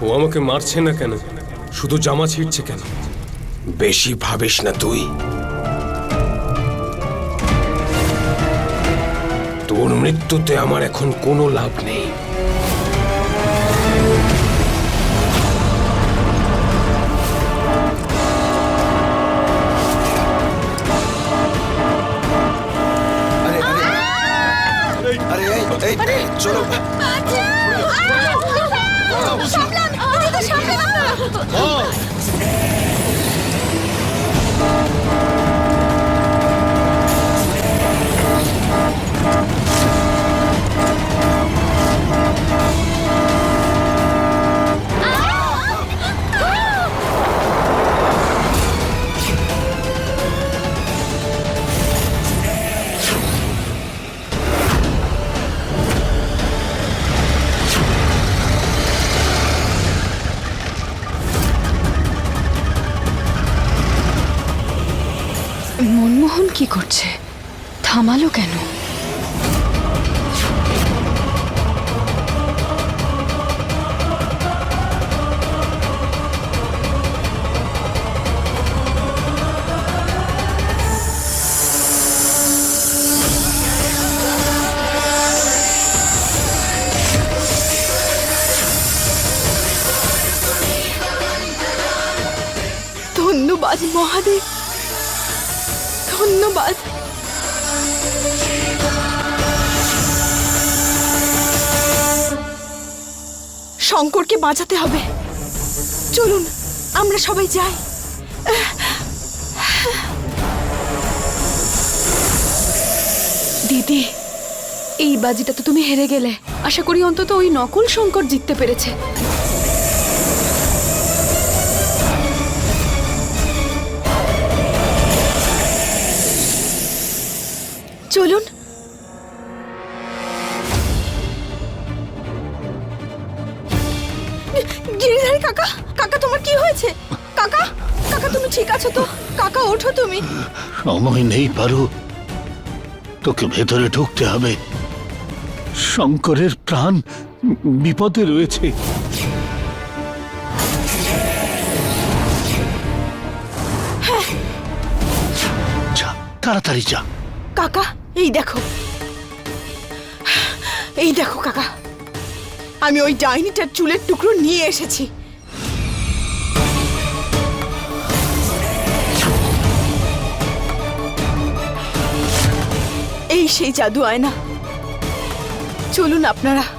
ও আমাকে মারছে না কেন শুধু জামা ছিঁড়ছে কেন বেশি ভাবিস না তুই তোর মৃত্যুতে আমার এখন কোনো লাভ নেই আরে আরে আরে এই এই চলো শঙ্করকে বাঁচাতে হবে। চলুন, আমরা সবাই যাই। দিদি, এই বাজিটা তো তুমি হেরে গেলে। আশা করি অন্তত ওই নকল শঙ্কর জিততে পেরেছে। চলুন কাকা ওঠো তুমি। সময় নেই পারু। তোকে ভেতরে ঢুকতে হবে। শঙ্করের প্রাণ বিপদে রয়েছে। যা তাড়াতাড়ি যা। কাকা এই দেখো। এই দেখো কাকা। আমি ওই ডাইনিটার চুলের টুকরো নিয়ে এসেছি। সেই জাদু আয়না। চলুন আপনারা।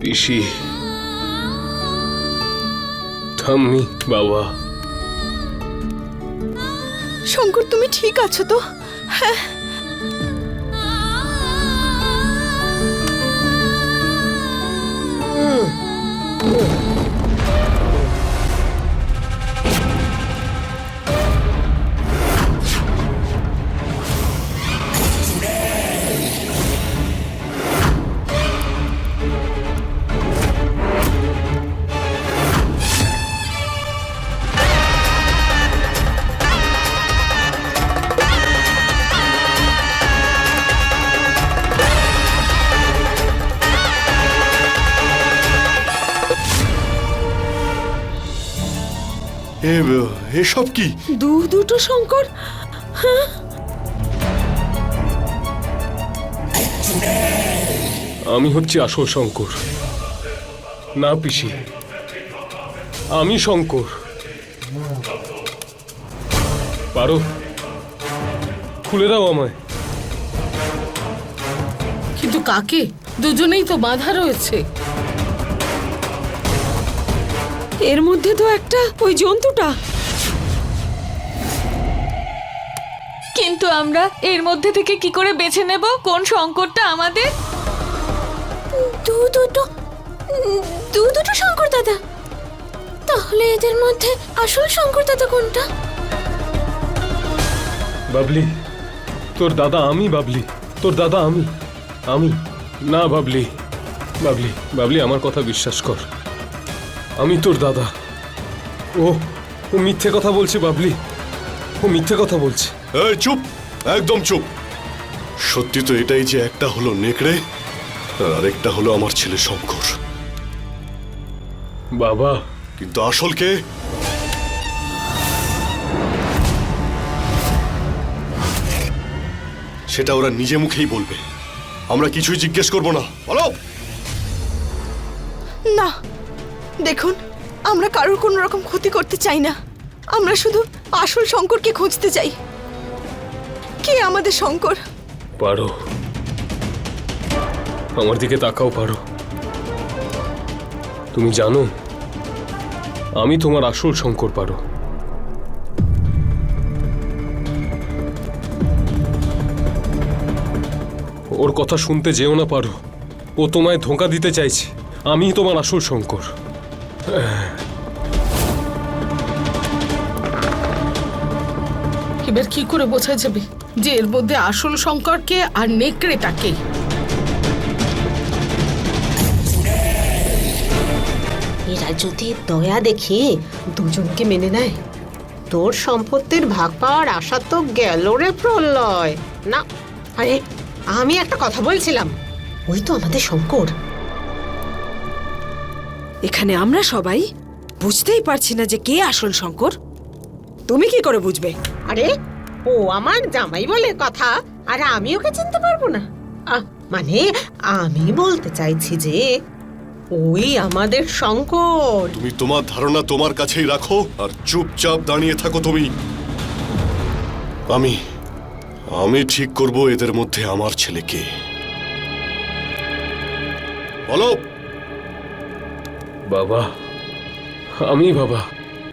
পিসি। ঠাম্মি বাবা। শঙ্কর তুমি ঠিক আছো তো? হ্যাঁ। এসব কি? দু দুটো শঙ্কর আমি হচ্ছি আসল শঙ্কর। না পিসি। আমি শঙ্কর। পারো? খুলে দাও আমায়। কিন্তু কাকে? দুজনেই তো বাধা রয়েছে। এর মধ্যে তো একটা ওই জন্তুটা। কিন্তু আমরা এর মধ্যে থেকে কি করে বেছে নেব? কোন সংকটটা আমাদের? দু দুটো দু দুটো শঙ্কর দাদা। তাহলে এদের মধ্যে আসল শঙ্কর দাদা কোনটা? বাবলি তোর দাদা আমি বাবলি তোর দাদা আমি আমি না বাবলি। বাবলি বাবলি আমার কথা বিশ্বাস কর। আমি তোর দাদা। ও ও মিথ্যে কথা বলছে বাবলি। ও মিথ্যে কথা বলছে। এই চুপ! একদম চুপ! সত্যি তো এটাই যে একটা হলো নেকড়ে আর আরেকটা হলো আমার ছেলে শঙ্কর। বাবা। কিন্তু আসল কে? সেটা ওরা নিজে মুখেই বলবে। আমরা কিছুই জিজ্ঞেস করব না। বলো! দেখুন, আমরা কারোর কোনো রকম ক্ষতি করতে চাই না। আমরা শুধু আসল শঙ্করকে খুঁজতে চাই। কে আমাদের শঙ্কর? পারো। আমার দিকে তাকাও, পারো। তুমি জানো, আমি তোমার আসল শঙ্কর, পারো। ওর কথা শুনতে যেও না, পারো। ও তোমায় ধোঁকা দিতে চাইছে। আমি তোমার আসল শঙ্কর। এবার কি করে বোঝা যাবে যে এর মধ্যে আসল সংকটকে আর নেকড়েটাকে? এরা যদি দয়া দেখে দুজনকে মেনে নেয়, তোর সম্পত্তির ভাগ পাওয়ার আশা তো গেল রে প্রলয়। না, আরে, আমি একটা কথা বলছিলাম। ওই তো আমাদের শঙ্কর। এখানে আমরা সবাই বুঝতেই পারছি না যে কে আসল শঙ্কর। তুমি কি করে বুঝবে? আরে ও আমার জামাই বলে কথা আর আমি ওকে চিনতে পারব না। আহ, মানে আমি বলতে চাইছি যে ওই আমাদের শঙ্কর। তুমি তোমার ধারণা তোমার কাছেই রাখো আর চুপচাপ দাঁড়িয়ে থাকো তুমি। আমি আমি ঠিক করব এদের মধ্যে আমার ছেলেকে। বলো! বাবা। আমি বাবা,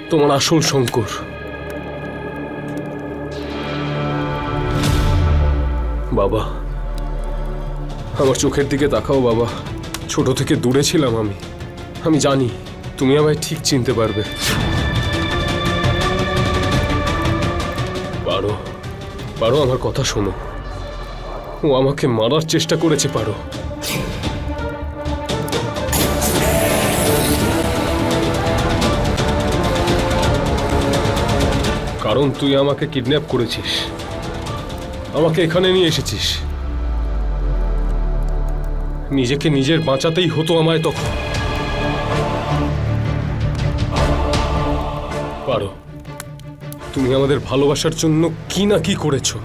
তোমার আসল শঙ্কর। বাবা, আমার চোখের দিকে তাকাও বাবা। ছোট থেকে দূরে ছিলাম আমি। আমি জানি, তুমি আমায় ঠিক চিনতে পারবে। পারো পারো আমার কথা শোনো। ও আমাকে মারার চেষ্টা করেছে, পারো। কারণ তুই আমাকে কিডন্যাপ করেছিস। আমাকে এখানে নিয়ে এসেছিস। নিজেকে নিজের বাঁচাতেই হতো আমায় তখন। পারো, তুমি আমাদের ভালোবাসার জন্য কি না কি করেছ?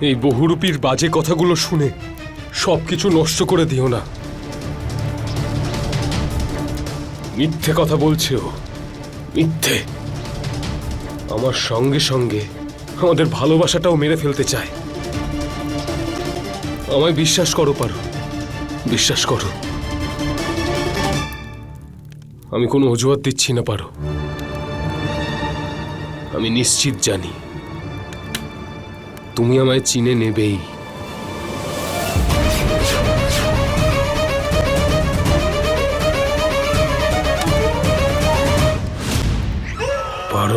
এই বহুরূপীর বাজে কথাগুলো শুনে সবকিছু নষ্ট করে দিও না। মিথ্যে কথা বলছে ও। মিথ্যে। আমার সঙ্গে সঙ্গে আমাদের ভালোবাসাটাও মেরে ফেলতে চায়। আমায় বিশ্বাস করো, পারো। বিশ্বাস করো। আমি কোনো অজুহাত দিচ্ছি না, পারো। আমি নিশ্চিত জানি, তুমি আমায় চিনে নেবেই।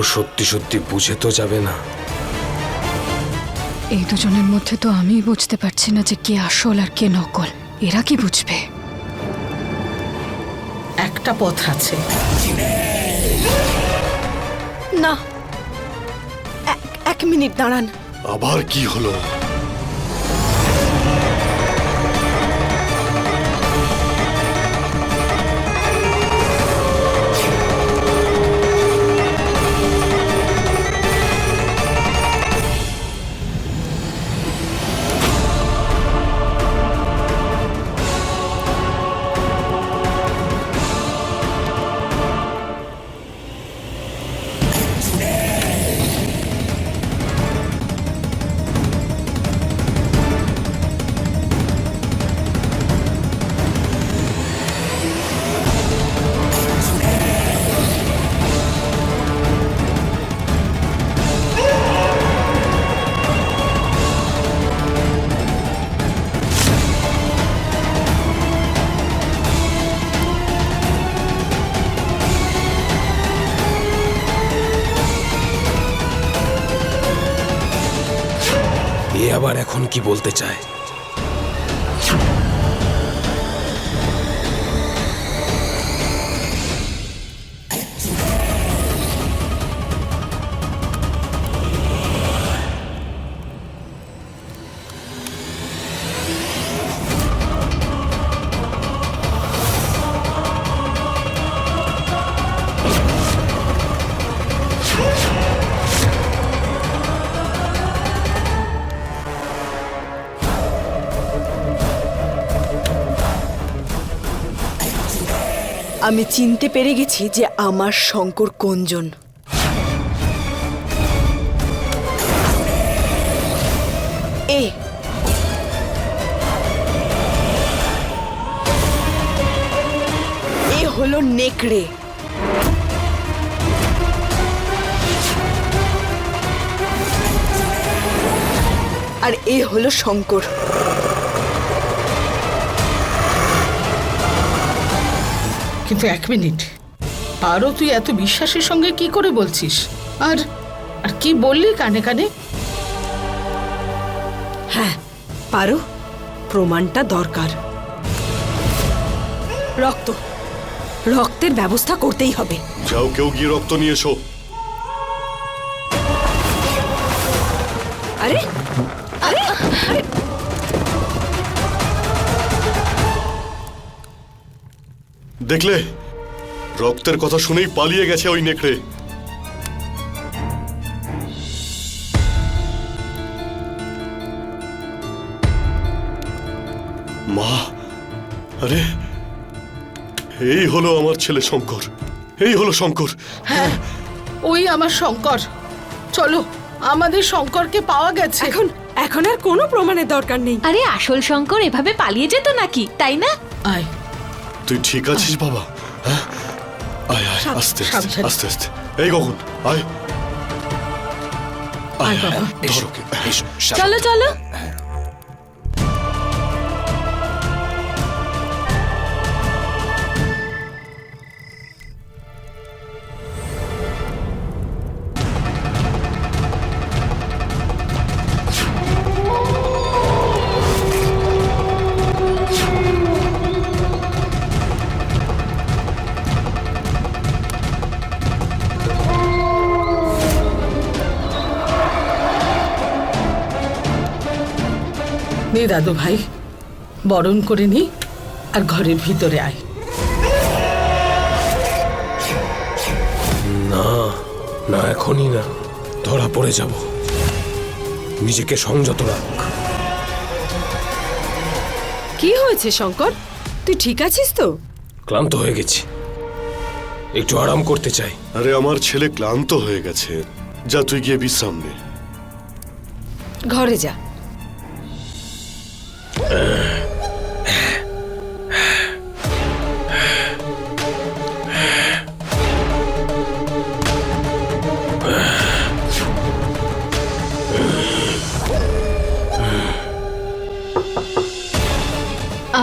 সত্যি সত্যি বুঝে তো যাবে না। এই দুজনের মধ্যে তো আমি বুঝতে পারছি না যে কে আসল আর কে নকল। এরা কি বুঝবে? একটা পথ আছে। না। এক- এক মিনিট দাঁড়ান। আবার কি হলো? এখন কি আমি চিনতে পেরে গেছি যে আমার শঙ্কর কোনজন। এ। এ হলো নেকড়ে। আর এ হলো শঙ্কর। কিন্তু এক মিনিট। আরও তুই এত বিশ্বাসের সঙ্গে কি করে বলছিস? আর আর কি বললি কানে কানে? হ্যাঁ পারো। প্রমাণটা দরকার। রক্ত। রক্তের ব্যবস্থা করতেই হবে। যাও কেউ গিয়ে রক্ত নিয়ে এসো। দেখলে? রক্তের কথা শুনেই পালিয়ে গেছে ওই নেকড়ে। মা আরে এই হলো আমার ছেলে শঙ্কর। এই হলো শঙ্কর। হ্যাঁ ওই আমার শঙ্কর। চলো আমাদের শঙ্করকে পাওয়া গেছে। এখন এখন আর কোনো প্রমাণের দরকার নেই। আরে আসল শঙ্কর এভাবে পালিয়ে যেত নাকি তাই না? আয় তুই ঠিক আছিস বাবা? হ্যাঁ? আয় আয় আস্তে আস্তে সাবধানে। আস্তে আস্তে। এই গগন আয়। আয় বাবা, আয় ধর ওকে। চলো চলো। নে দাদু ভাই বরণ করে নি আর ঘরের ভিতরে আয়। না না এখনই না। ধরা পড়ে যাব। নিজেকে সংযত রাখ। কি হয়েছে শঙ্কর? তুই ঠিক আছিস তো? ক্লান্ত হয়ে গেছি। একটু আরাম করতে চাই। আরে আমার ছেলে ক্লান্ত হয়ে গেছে। যা তুই গিয়ে বিশ্রাম নে। ঘরে যা।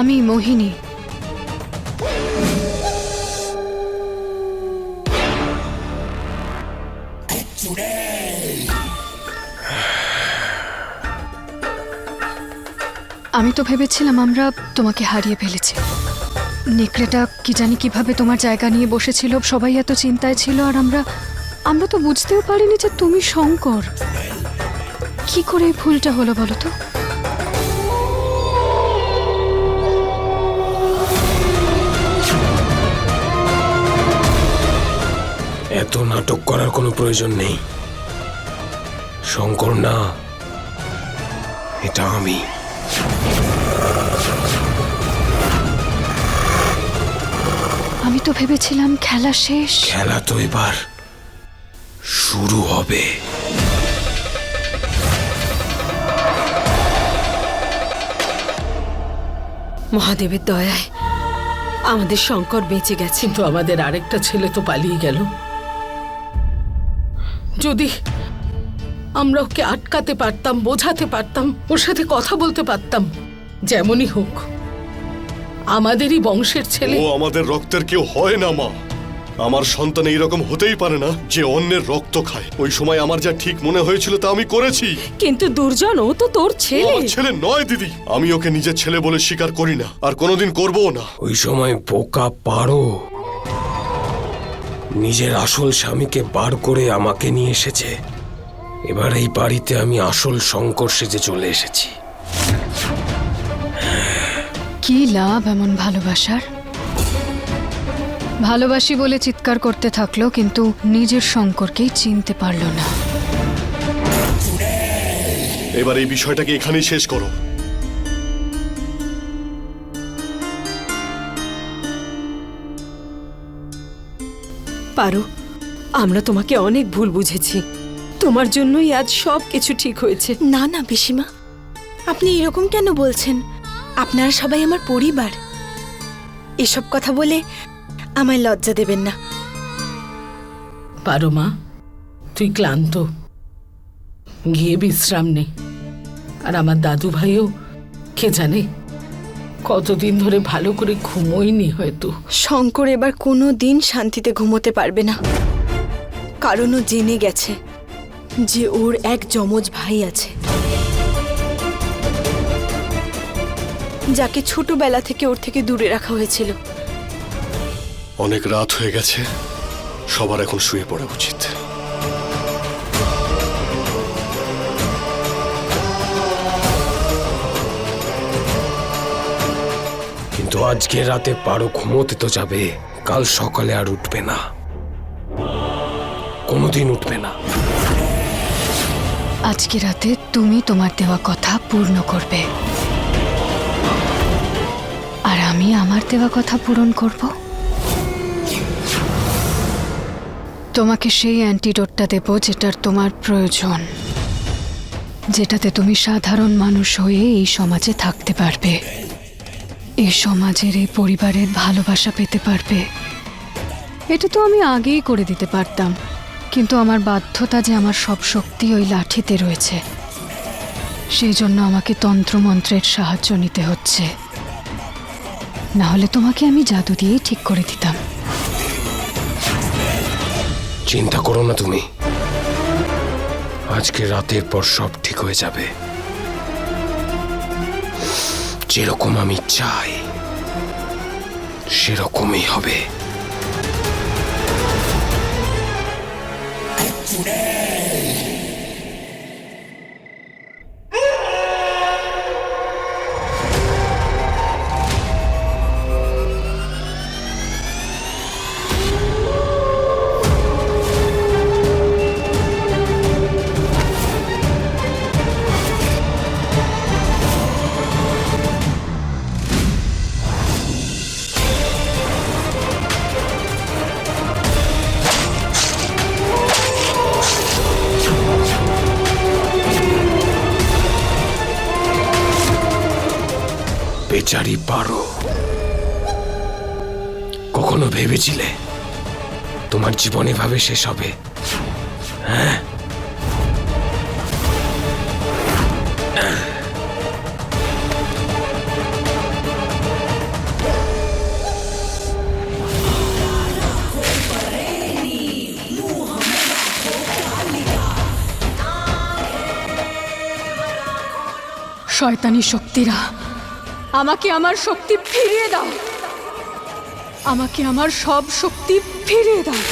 আমি মোহিনী। আমি তো ভেবেছিলাম আমরা তোমাকে হারিয়ে ফেলেছি। নেকড়েটা কি জানি কীভাবে তোমার জায়গা নিয়ে বসেছিল, সবাই এত চিন্তায় ছিল আর আমরা আমরা তো বুঝতেও পারিনি যে তুমি শঙ্কর। কি করে ভুলটা হলো বলো তো? এত নাটক করার কোনো প্রয়োজন নেই। শঙ্কর না। এটা আমি। আমি তো ভেবেছিলাম খেলা শেষ। খেলা তো এবার শুরু হবে। মহাদেবের দয়ায় আমাদের শঙ্কর বেঁচে গেছে। কিন্তু আমাদের আরেকটা ছেলে তো পালিয়ে গেল। যদি আমরা ওকে আটকাতে পারতাম বোঝাতে পারতাম ওর সাথে কথা বলতে পারতাম যেমনই হোক আমাদেরই বংশের ছেলে। ও আমাদের রক্তের কেউ হয় না মা। আমার সন্তান এইরকম হতেই পারে না যে অন্যের রক্ত খায়। ওই সময় আমার যা ঠিক মনে হয়েছিল তা আমি করেছি। কিন্তু দুর্জন ও তো তোর ছেলে। আমার ছেলে নয় দিদি। আমি ওকে নিজের ছেলে বলে স্বীকার করি না আর কোনোদিন করবও না। ওই সময় বোকা পারো নিজের আসল স্বামীকে বার করে আমাকে নিয়ে এসেছে। এবার এই বাড়িতে আমি আসল শঙ্কর সেজে চলে এসেছি। কি লাভ এমন ভালোবাসার? ভালোবাসি বলে চিৎকার করতে থাকল কিন্তু নিজের শঙ্করকেই চিনতে পারল না। এবার এই বিষয়টাকে এখানেই শেষ করো। পারো। আমরা তোমাকে অনেক ভুল বুঝেছি। তোমার জন্যই আজ সব কিছু ঠিক হয়েছে। না না পিসিমা। আপনি এরকম কেন বলছেন? আপনারা সবাই আমার পরিবার। এসব কথা বলে আমায় লজ্জা দেবেন না। পারো মা। তুই ক্লান্ত। গিয়ে বিশ্রাম নে। আর আমার দাদু ভাইও কে জানে? কতদিন ধরে ভালো করে ঘুমোয়নি হয়তো। শঙ্কর এবার কোনো দিন শান্তিতে ঘুমোতে পারবে না। কারণ ও জেনে গেছে যে ওর এক যমজ ভাই আছে। যাকে ছোটবেলা থেকে ওর থেকে দূরে রাখা হয়েছিল। অনেক রাত হয়ে গেছে সবার এখন শুয়ে পড়া উচিত। আজকে রাতে পারো ঘুমোতে তো যাবে। কাল সকালে আর উঠবে না। কোনোদিন উঠবে না। আজকে রাতে তুমি তোমার দেওয়া কথা পূর্ণ করবে। আর আমি আমার দেওয়া কথা পূরণ করব। তোমাকে সেই অ্যান্টিডোটটা দেব যেটার তোমার প্রয়োজন। যেটাতে তুমি সাধারণ মানুষ হয়ে এই সমাজে থাকতে পারবে। এই সমাজের এই পরিবারের ভালোবাসা পেতে পারবে। এটা তো আমি আগেই করে দিতে পারতাম, কিন্তু আমার বাধ্যতা যে আমার সব শক্তি ওই লাঠিতে রয়েছে। সেই জন্য আমাকে তন্ত্রমন্ত্রের সাহায্য নিতে হচ্ছে। না হলে তোমাকে আমি জাদু দিয়েই ঠিক করে দিতাম। চিন্তা করো না তুমি। আজকে রাতের পর সব ঠিক হয়ে যাবে। যেরকম আমি চাই সেরকমই হবে। ভেবেছিলে? তোমার জীবন এভাবে শেষ হবে? হ্যাঁ? শয়তানি শক্তিরা আমাকে আমার শক্তি ফিরিয়ে দাও। আমাকে আমার সব শক্তি ফিরিয়ে দাও।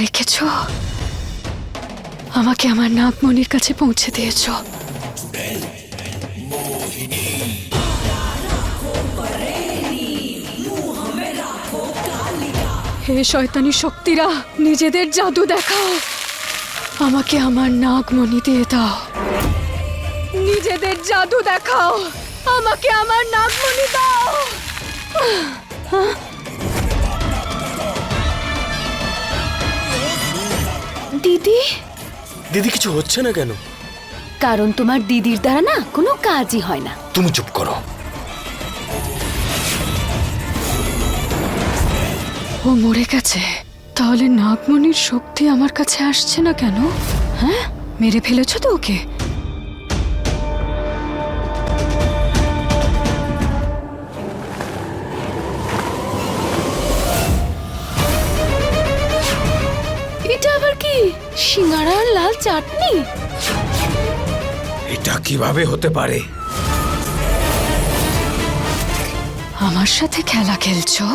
রেখেছ? আমাকে আমার নাগমণির কাছে পৌঁছে দিয়েছ। হে শয়তানি শক্তিরা, নিজেদের জাদু দেখাও। আমাকে আমার নাগমণি দিয়ে দাও। নিজেদের জাদু দেখাও। আমাকে আমার নাগমণি দাও। দিদি? দিদি কিছু হচ্ছে না কেন? কারণ তোমার দিদির দ্বারা না কোনো কাজই হয় না। তুমি চুপ করো। ও মরে গেছে। তাহলে নাগমণির শক্তি আমার কাছে আসছে না কেন? হ্যাঁ? মেরে ফেলেছো তো ওকে? সিঙ্গারা আর লাল চাটনি? এটা কীভাবে হতে পারে? আমার সাথে খেলা খেলছো?